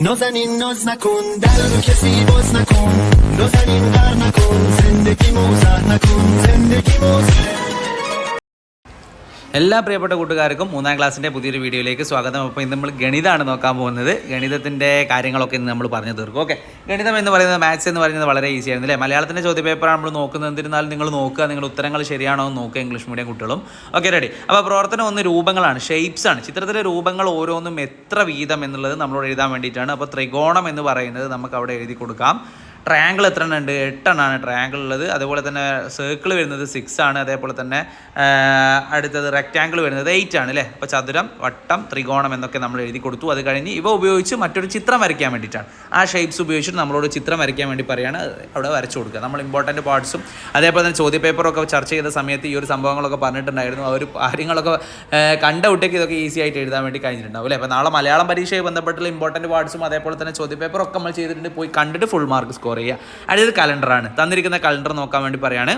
نازنین ناز نکن در رو کسی باز نکن نازنین غر نکن زندگی موزر نکن زندگی موزر എല്ലാ പ്രിയപ്പെട്ട കൂട്ടുകാർക്കും മൂന്നാം ക്ലാസ്സിന്റെ പുതിയൊരു വീഡിയോയിലേക്ക് സ്വാഗതം. അപ്പോൾ ഇന്ന് നമ്മൾ ഗണിതമാണ് നോക്കാൻ പോകുന്നത്. ഗണിതത്തിന്റെ കാര്യങ്ങളൊക്കെ ഇന്ന് നമ്മൾ പറഞ്ഞു തീർക്കും. ഓക്കെ. ഗണിതം എന്ന് പറയുന്നത് മാത്സ് എന്ന് പറയുന്നത് വളരെ ഈസി ആയിരുന്നു അല്ലേ? മലയാളത്തിന്റെ ചോദ്യപേപ്പറാണ് നമ്മൾ നോക്കുന്നത്. എന്നിരുന്നാലും നിങ്ങൾ നോക്കുക. നിങ്ങൾ ഉത്തരങ്ങൾ ശരിയാണോ എന്ന് നോക്കുക ഇംഗ്ലീഷ് മീഡിയം കുട്ടികളും. ഓക്കെ റെഡി അപ്പോൾ പ്രവർത്തനം ഒന്ന് രൂപങ്ങളാണ്. ഷേപ്സ് ആണ്. ചിത്രത്തിലെ രൂപങ്ങൾ ഓരോന്നും എത്ര വീതം എന്നുള്ളത് നമ്മളോട് എഴുതാൻ വേണ്ടിയിട്ടാണ്. അപ്പോൾ ത്രികോണം എന്ന് പറയുന്നത് നമുക്ക് അവിടെ എഴുതി കൊടുക്കാം. ട്രയാങ്കിൾ എത്ര എണ്ണം ഉണ്ട് എട്ടെണ്ണമാണ് ട്രയാങ്കിൾ ഉള്ളത്. അതുപോലെ തന്നെ സർക്കിൾ വരുന്നത് സിക്സ് ആണ്. അതേപോലെ തന്നെ അടുത്തത് റെക്റ്റാങ്കിൾ വരുന്നത് എയ്റ്റ് ആണ് അല്ലേ? അപ്പോൾ ചതുരം വട്ടം ത്രികോണം എന്നൊക്കെ നമ്മൾ എഴുതി കൊടുത്തു. അത് കഴിഞ്ഞ് ഇവ ഉപയോഗിച്ച് മറ്റൊരു ചിത്രം വരയ്ക്കാൻ വേണ്ടിയിട്ടാണ്. ആ ഷേപ്സ് ഉപയോഗിച്ചിട്ട് നമ്മളോട് ചിത്രം വരയ്ക്കാൻ വേണ്ടി പറയുകയാണ് അവിടെ വരച്ചു കൊടുക്കുക. നമ്മൾ ഇമ്പോർട്ടന്റ് പാർട്സും അതേപോലെ തന്നെ ചോദ്യപേപ്പറൊക്കെ ചർച്ച ചെയ്ത സമയത്ത് ഈ ഒരു സംഭവങ്ങളൊക്കെ പറഞ്ഞിട്ടുണ്ടായിരുന്നു. ആ ഒരു കാര്യങ്ങളൊക്കെ കണ്ട കുട്ടിക്ക് ഇതൊക്കെ ഈസി ആയിട്ട് എഴുതാൻ വേണ്ടി കഴിഞ്ഞിട്ടുണ്ടാവും അല്ലേ? അപ്പോൾ നാളെ മലയാളം പരീക്ഷയെ ബന്ധപ്പെട്ടുള്ള ഇമ്പോർട്ടന്റ് പാർട്സും അതേപോലെ തന്നെ ചോദ്യപേപ്പറൊക്കെ നമ്മൾ ചെയ്തിട്ടുണ്ട്. പോയി കണ്ടിട്ട് ഫുൾ മാർക്ക് സ്കോർ ചെയ്യുക. അടുത്തത് കലണ്ടറാണ് തന്നിരിക്കുന്ന കലണ്ടർ നോക്കാൻ വേണ്ടി പറയാണ്.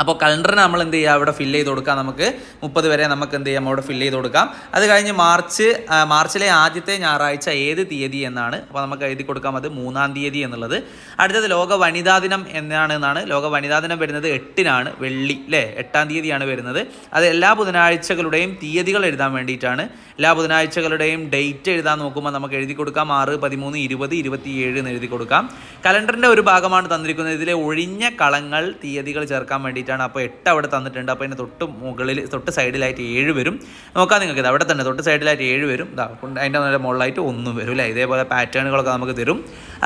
അപ്പോൾ കലണ്ടറിന് നമ്മൾ എന്ത് ചെയ്യുക അവിടെ ഫില്ല് ചെയ്ത് കൊടുക്കാം നമുക്ക്. മുപ്പത് വരെ നമുക്ക് എന്ത് ചെയ്യാം? അവിടെ ഫില്ല് ചെയ്ത് കൊടുക്കാം. അത് കഴിഞ്ഞ് മാർച്ച് മാർച്ചിലെ ആദ്യത്തെ ഞായറാഴ്ച ഏത് തീയതി എന്നാണ്. അപ്പോൾ നമുക്ക് എഴുതി കൊടുക്കാം അത് മൂന്നാം തീയതി എന്നുള്ളത്. അടുത്തത് ലോക വനിതാ ദിനം എന്നാണ് എന്നാണ് ലോക വനിതാ ദിനം വരുന്നത് എട്ടിനാണ്. വെള്ളി അല്ലേ എട്ടാം തീയതിയാണ് വരുന്നത്. അത് എല്ലാ ബുധനാഴ്ചകളുടെയും തീയതികൾ എഴുതാൻ വേണ്ടിയിട്ടാണ്. എല്ലാ ബുധനാഴ്ചകളുടെയും ഡേറ്റ് എഴുതാൻ നോക്കുമ്പോൾ നമുക്ക് എഴുതി കൊടുക്കാം. ആറ് പതിമൂന്ന് ഇരുപത് ഇരുപത്തിയേഴ് എന്ന് എഴുതി കൊടുക്കാം. കലണ്ടറിന്റെ ഒരു ഭാഗമാണ് തന്നിരിക്കുന്നത്. ഇതിലെ ഒഴിഞ്ഞ കളങ്ങൾ തീയതികൾ ചേർക്കാൻ വേണ്ടിയിട്ടാണ് അപ്പോൾ എട്ട് അവിടെ തന്നിട്ടുണ്ട്. അപ്പോൾ അതിന്റെ തൊട്ട് മുകളിൽ തൊട്ട് സൈഡിലായിട്ട് ഏഴ് വരും. നോക്കാം നിങ്ങൾക്ക് ഇത് അവിടെ തന്നെ. തൊട്ട് സൈഡിലായിട്ട് ഏഴ് വരും. ഇതാ അതിന്റെ നല്ല മുകളിലായിട്ട് ഒന്നും വരും അല്ലേ? ഇതേപോലെ പാറ്റേണുകളൊക്കെ നമുക്ക് തരും.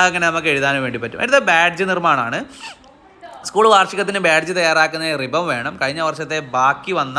അങ്ങനെ നമുക്ക് എഴുതാനും വേണ്ടി പറ്റും. അടുത്ത ബാഡ്ജ് നിർമ്മാണമാണ്. സ്കൂൾ വാർഷികത്തിന് ബാഡ്ജ് തയ്യാറാക്കുന്ന റിബൺ വേണം. കഴിഞ്ഞ വർഷത്തെ ബാക്കി വന്ന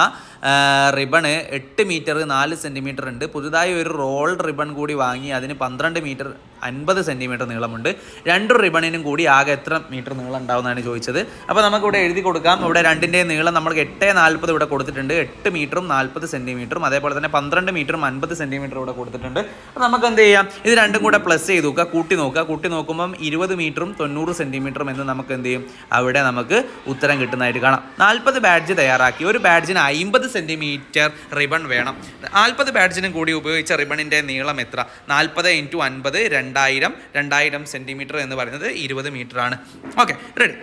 റിബണ് എട്ട് മീറ്റർ നാല് സെന്റിമീറ്റർ ഉണ്ട്. പുതുതായി ഒരു റോൾ റിബൺ കൂടി വാങ്ങി അതിന് പന്ത്രണ്ട് മീറ്റർ അൻപത് സെന്റിമീറ്റർ നീളമുണ്ട്. രണ്ട് റിബണിനും കൂടി ആകെ എത്ര മീറ്റർ നീളം ഉണ്ടാവുന്നതാണ് ചോദിച്ചത്. അപ്പോൾ നമുക്കിവിടെ എഴുതി കൊടുക്കാം. ഇവിടെ രണ്ടിന്റെയും നീളം നമ്മൾ എട്ട് നാൽപ്പത് ഇവിടെ കൊടുത്തിട്ടുണ്ട്. എട്ട് മീറ്ററും നാൽപ്പത് സെന്റിമീറ്ററും അതേപോലെ തന്നെ പന്ത്രണ്ട് മീറ്ററും അൻപത് സെന്റിമീറ്റർ ഇവിടെ കൊടുത്തിട്ടുണ്ട്. അപ്പോൾ നമുക്ക് എന്ത് ചെയ്യാം? ഇത് രണ്ടും കൂടെ പ്ലസ് ചെയ്ത് നോക്കുക. കൂട്ടി നോക്കുക. കൂട്ടി നോക്കുമ്പം ഇരുപത് മീറ്ററും തൊണ്ണൂറ് സെന്റിമീറ്ററും എന്ന് നമുക്ക് എന്ത് ചെയ്യും? അവിടെ നമുക്ക് ഉത്തരം കിട്ടുന്നതായിട്ട് കാണാം. നാൽപ്പത് ബാഡ്ജ് തയ്യാറാക്കി. ഒരു ബാഡ്ജിന് അമ്പത് സെന്റിമീറ്റർ റിബൺ വേണം. നാൽപ്പത് ബാഡ്ജിനും കൂടി ഉപയോഗിച്ച റിബണിന്റെ നീളം എത്ര? നാൽപ്പത് ഇന്റു അൻപത് രണ്ടായിരം രണ്ടായിരം സെന്റിമീറ്റർ എന്ന് പറയുന്നത് ഇരുപത് ആണ്. ഓക്കെ റെഡി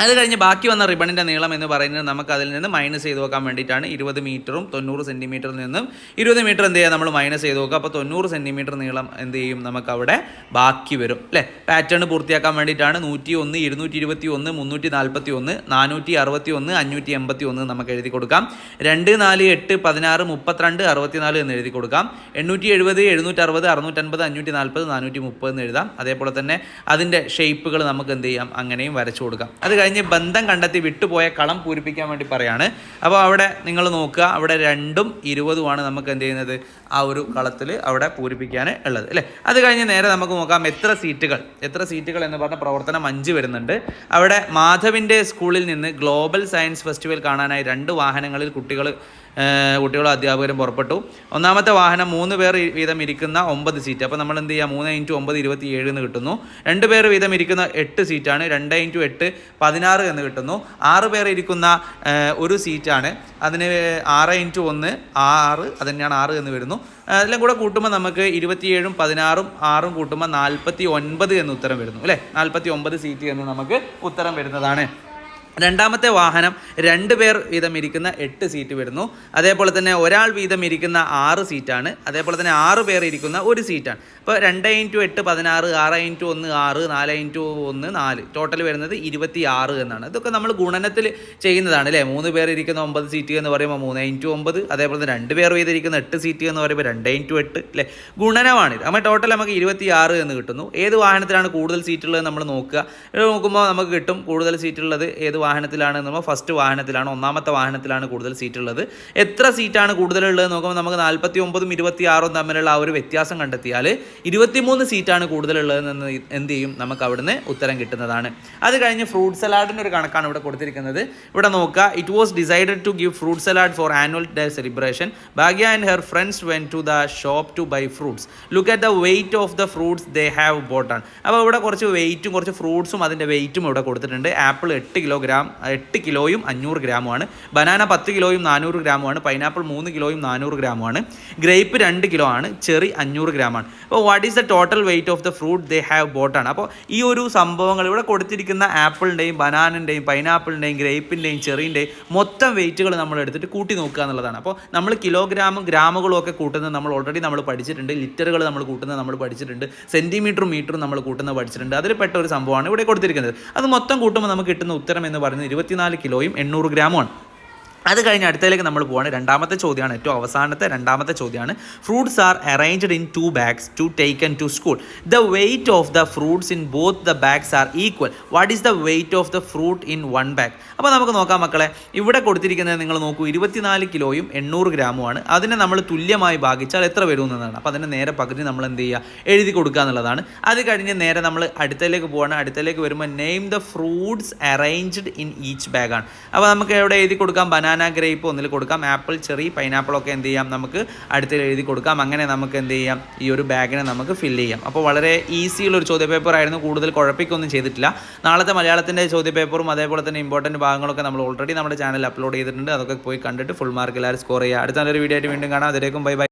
അത് കഴിഞ്ഞ് ബാക്കി വന്ന റിബണിന്റെ നീളം എന്ന് പറയുന്നത് നമുക്ക് അതിൽ നിന്ന് മൈനസ് ചെയ്ത് നോക്കാൻ വേണ്ടിയിട്ടാണ്. ഇരുപത് മീറ്ററും തൊണ്ണൂറ് സെന്റിമീറ്ററിൽ നിന്നും ഇരുപത് മീറ്റർ എന്ത് ചെയ്യുക നമ്മൾ മൈനസ് ചെയ്ത് നോക്കുക അപ്പോൾ തൊണ്ണൂറ് സെന്റിമീറ്റർ നീളം എന്ത് ചെയ്യും? നമുക്ക് അവിടെ ബാക്കി വരും. അല്ലേ? പാറ്റേൺ പൂർത്തിയാക്കാൻ വേണ്ടിയിട്ടാണ് നൂറ്റി ഒന്ന് ഇരുന്നൂറ്റി ഇരുപത്തി ഒന്ന് മുന്നൂറ്റി നാൽപ്പത്തി ഒന്ന് നാനൂറ്റി അറുപത്തി ഒന്ന് അഞ്ഞൂറ്റി എൺപത്തി ഒന്ന് നമുക്ക് എഴുതി കൊടുക്കാം. രണ്ട് നാല് എട്ട് പതിനാറ് മുപ്പത്തിരണ്ട് അറുപത്തിനാല് എന്ന് എഴുതി കൊടുക്കാം. എണ്ണൂറ്റി എഴുപത് എഴുന്നൂറ്റി അറുപത് അറുന്നൂറ്റൻപത് അഞ്ഞൂറ്റി നാൽപ്പത് നാനൂറ്റി മുപ്പത് എന്ന് എഴുതാം. അതേപോലെ തന്നെ അതിന്റെ ഷേപ്പുകൾ നമുക്ക് എന്ത് ചെയ്യാം? അങ്ങനെയും വരച്ചു കൊടുക്കാം. അത് കഴിഞ്ഞ് ബന്ധം കണ്ടെത്തി വിട്ടുപോയ കളം പൂരിപ്പിക്കാൻ വേണ്ടി പറയാണ്. അപ്പോൾ അവിടെ നിങ്ങൾ നോക്കുക അവിടെ രണ്ടും ഇരുപതുമാണ് നമുക്ക് എന്ത് ചെയ്യുന്നത്? ആ ഒരു കളത്തിൽ അവിടെ പൂരിപ്പിക്കാൻ ഉള്ളത് അല്ലേ? അത് കഴിഞ്ഞ് നേരെ നമുക്ക് നോക്കാം എത്ര സീറ്റുകൾ. എത്ര സീറ്റുകൾ എന്ന് പറഞ്ഞ പ്രവർത്തനം അഞ്ച് വരുന്നുണ്ട്. അവിടെ മാധവിന്റെ സ്കൂളിൽ നിന്ന് ഗ്ലോബൽ സയൻസ് ഫെസ്റ്റിവൽ കാണാനായി രണ്ട് വാഹനങ്ങളിൽ കുട്ടികൾ കുട്ടികളും അധ്യാപകരും പുറപ്പെട്ടു. ഒന്നാമത്തെ വാഹനം മൂന്ന് പേർ വീതം ഇരിക്കുന്ന ഒമ്പത് സീറ്റ് അപ്പോൾ നമ്മൾ എന്ത് ചെയ്യുക മൂന്ന് ഇന്റു ഒമ്പത് ഇരുപത്തി ഏഴ് എന്ന് കിട്ടുന്നു. രണ്ട് പേർ വീതം ഇരിക്കുന്ന എട്ട് സീറ്റാണ് രണ്ട് ഇന്റു എട്ട് പതിനാറ് എന്ന് കിട്ടുന്നു. ആറ് പേർ ഇരിക്കുന്ന ഒരു സീറ്റാണ് അതിന് ആറ് ഇന്റു ഒന്ന് ആറ് അത് തന്നെയാണ് ആറ് എന്ന് വരുന്നു. അതെല്ലാം കൂടെ കൂട്ടുമ്പോൾ നമുക്ക് ഇരുപത്തിയേഴും പതിനാറും ആറും കൂട്ടുമ്പോൾ നാൽപ്പത്തി ഒൻപത് എന്ന് ഉത്തരം വരുന്നു. അല്ലേ? നാൽപ്പത്തി ഒമ്പത് സീറ്റ് എന്ന് നമുക്ക് ഉത്തരം വരുന്നതാണ്. രണ്ടാമത്തെ വാഹനം രണ്ട് പേർ വീതം ഇരിക്കുന്ന എട്ട് സീറ്റ് വരുന്നു അതേപോലെ തന്നെ ഒരാൾ വീതം ഇരിക്കുന്ന ആറ് സീറ്റാണ് അതേപോലെ തന്നെ ആറ് പേർ ഇരിക്കുന്ന ഒരു സീറ്റാണ് ഇപ്പോൾ രണ്ട് ഇന്റു എട്ട് പതിനാറ് ആറ് ഇന്റു ഒന്ന് ആറ് നാല് ഇന്റു ഒന്ന് നാല്. ടോട്ടൽ വരുന്നത് ഇരുപത്തി ആറ് എന്നാണ്. ഇതൊക്കെ നമ്മൾ ഗുണനത്തിൽ ചെയ്യുന്നതാണ് അല്ലേ? മൂന്ന് പേർ ഇരിക്കുന്ന ഒമ്പത് സീറ്റ് എന്ന് പറയുമ്പോൾ മൂന്ന് ഇന്റു ഒമ്പത്. അതേപോലെ തന്നെ രണ്ട് പേർ വീതം ഇരിക്കുന്ന എട്ട് സീറ്റ് എന്ന് പറയുമ്പോൾ രണ്ട് ഇന്റു എട്ട് അല്ലേ? ഗുണനമാണിത്. അപ്പോൾ ടോട്ടൽ നമുക്ക് ഇരുപത്തി ആറ് എന്ന് കിട്ടുന്നു. ഏത് വാഹനത്തിലാണ് കൂടുതൽ സീറ്റുള്ളത് നമ്മൾ നോക്കുക. നോക്കുമ്പോൾ നമുക്ക് കിട്ടും കൂടുതൽ സീറ്റുള്ളത് ഏത് വാഹനത്തിലാണ് നമ്മൾ ഫസ്റ്റ് വാഹനത്തിലാണ് ഒന്നാമത്തെ വാഹനത്തിലാണ് കൂടുതൽ സീറ്റ് ഉള്ളത്. എത്ര സീറ്റാണ് കൂടുതലുള്ളത് നോക്കുമ്പോൾ നമുക്ക് നാൽപ്പത്തി ഒമ്പതും ഇരുപത്തി ആറും തമ്മിലുള്ള ആ ഒരു വ്യത്യാസം കണ്ടെത്തിയാൽ ഇരുപത്തിമൂന്ന് സീറ്റാണ് കൂടുതലുള്ളതെന്ന് എന്ത് ചെയ്യും? നമുക്ക് അവിടുന്ന് ഉത്തരം കിട്ടുന്നതാണ്. അത് കഴിഞ്ഞ് ഫ്രൂട്ട് സലാഡിന്റെ ഒരു കണക്കാണ് ഇവിടെ കൊടുത്തിരിക്കുന്നത്. ഇവിടെ നോക്കുക it was decided to give fruit salad for annual day celebration Bhagya and her friends went to the shop to buy fruits look at the weight of the fruits they have ബോട്ടാണ് അപ്പോൾ ഇവിടെ കുറച്ച് വെയിറ്റും കുറച്ച് ഫ്രൂട്ട്സും അതിന്റെ വെയിറ്റും ഇവിടെ കൊടുത്തിട്ടുണ്ട്. ആപ്പിൾ എട്ട് കിലോഗ്രാം എട്ട് കിലോയും അഞ്ഞൂറ് ഗ്രാമുമാണ്. ബനാന പത്ത് കിലോയും നാനൂറ് ഗ്രാമുമാണ്. പൈനാപ്പിൾ മൂന്ന് കിലോയും നാനൂറ് ഗ്രാമുമാണ്. ഗ്രേപ്പ് രണ്ട് കിലോ ആണ്. ചെറി അഞ്ഞൂറ് ഗ്രാമാണ്. അപ്പോൾ what is the total weight of the fruit they have ബോട്ടാണ് അപ്പോൾ ഈ ഒരു സംഭവങ്ങൾ ഇവിടെ കൊടുത്തിരിക്കുന്ന ആപ്പിളിന്റെയും ബനാനിന്റെയും പൈനാപ്പിളിന്റെയും ഗ്രേപ്പിന്റെയും ചെറിന്റെയും മൊത്തം വെയിറ്റുകൾ നമ്മൾ എടുത്തിട്ട് കൂട്ടി നോക്കുക എന്നുള്ളതാണ്. അപ്പോൾ നമ്മൾ കിലോഗ്രാമും ഗ്രാമുകളും ഒക്കെ കൂട്ടുന്നത് നമ്മൾ ഓൾറെഡി നമ്മൾ പഠിച്ചിട്ടുണ്ട്. ലിറ്ററുകൾ നമ്മൾ കൂട്ടുന്നത് നമ്മൾ പഠിച്ചിട്ടുണ്ട്. സെന്റിമീറ്ററും മീറ്ററും നമ്മൾ കൂട്ടുന്നത് പഠിച്ചിട്ടുണ്ട്. അതിൽ പെട്ട ഒരു സംഭവമാണ് ഇവിടെ കൊടുത്തിരിക്കുന്നത്. അത് മൊത്തം കൂട്ടുമ്പോൾ നമുക്ക് കിട്ടുന്ന ഉത്തരം എന്ന് പറയുന്നത് ഇരുപത്തിനാല് കിലോയും എണ്ണൂറ് ഗ്രാമുമാണ്. അത് കഴിഞ്ഞ് അടുത്തതിലേക്ക് നമ്മൾ പോവാണ്. രണ്ടാമത്തെ ചോദ്യമാണ് ഏറ്റവും അവസാനത്തെ രണ്ടാമത്തെ ചോദ്യമാണ്. Fruits are arranged in two bags to taken to school the weight of the fruits in both the bags are equal what is the weight of the fruit in one bag അപ്പോൾ നമുക്ക് നോക്കാം മക്കളെ. ഇവിടെ കൊടുത്തിരിക്കുന്നത് നിങ്ങൾ നോക്കൂ ഇരുപത്തിനാല് കിലോയും എണ്ണൂറ് ഗ്രാമുമാണ് അതിനെ നമ്മൾ തുല്യമായി ഭാഗിച്ചാൽ എത്ര വരും എന്നതാണ്. അപ്പോൾ അതിനെ നേരെ പകുതി നമ്മൾ എന്ത് ചെയ്യുക? എഴുതി കൊടുക്കുക എന്നുള്ളതാണ്. അത് കഴിഞ്ഞ് നേരെ നമ്മൾ അടുത്തതിലേക്ക് പോവാണ്. അടുത്തതിലേക്ക് വരുമ്പോൾ name the fruits arranged in each ബാഗാണ് അപ്പോൾ നമുക്ക് എവിടെ എഴുതി കൊടുക്കാം? ബനാന ഗ്രേപ്പ് ഒന്നിൽ കൊടുക്കാം. ആപ്പിൾ ചെറി പൈനാപ്പിൾ ഒക്കെ എന്ത് ചെയ്യാം? നമുക്ക് അടുത്തിൽ എഴുതി കൊടുക്കാം. അങ്ങനെ നമുക്ക് എന്ത് ചെയ്യാം? ഈ ഒരു ബാഗിനെ നമുക്ക് ഫില്ല് ചെയ്യാം. അപ്പോൾ വളരെ ഈസിയുള്ള ഒരു ചോദ്യ പേപ്പർ ആയിരുന്നു. കൂടുതൽ കുഴപ്പിക്കൊന്നും ചെയ്തിട്ടില്ല. നാളത്തെ മലയാളത്തിന്റെ ചോദ്യ പേപ്പറും അതേപോലെ തന്നെ ഇമ്പോർട്ടന്റ് ഭാഗങ്ങളൊക്കെ നമ്മൾ ഓൾറെഡി നമ്മുടെ ചാനൽ അപ്ലോഡ് ചെയ്തിട്ടുണ്ട്. അതൊക്കെ പോയി കണ്ടിട്ട് ഫുൾ മാർക്ക് എല്ലാവരും സ്കോർ ചെയ്യുക. അടുത്ത നല്ലൊരു വീഡിയോ ആയിട്ട് വീണ്ടും കാണാം. അതിലേക്കും ബൈ ബൈ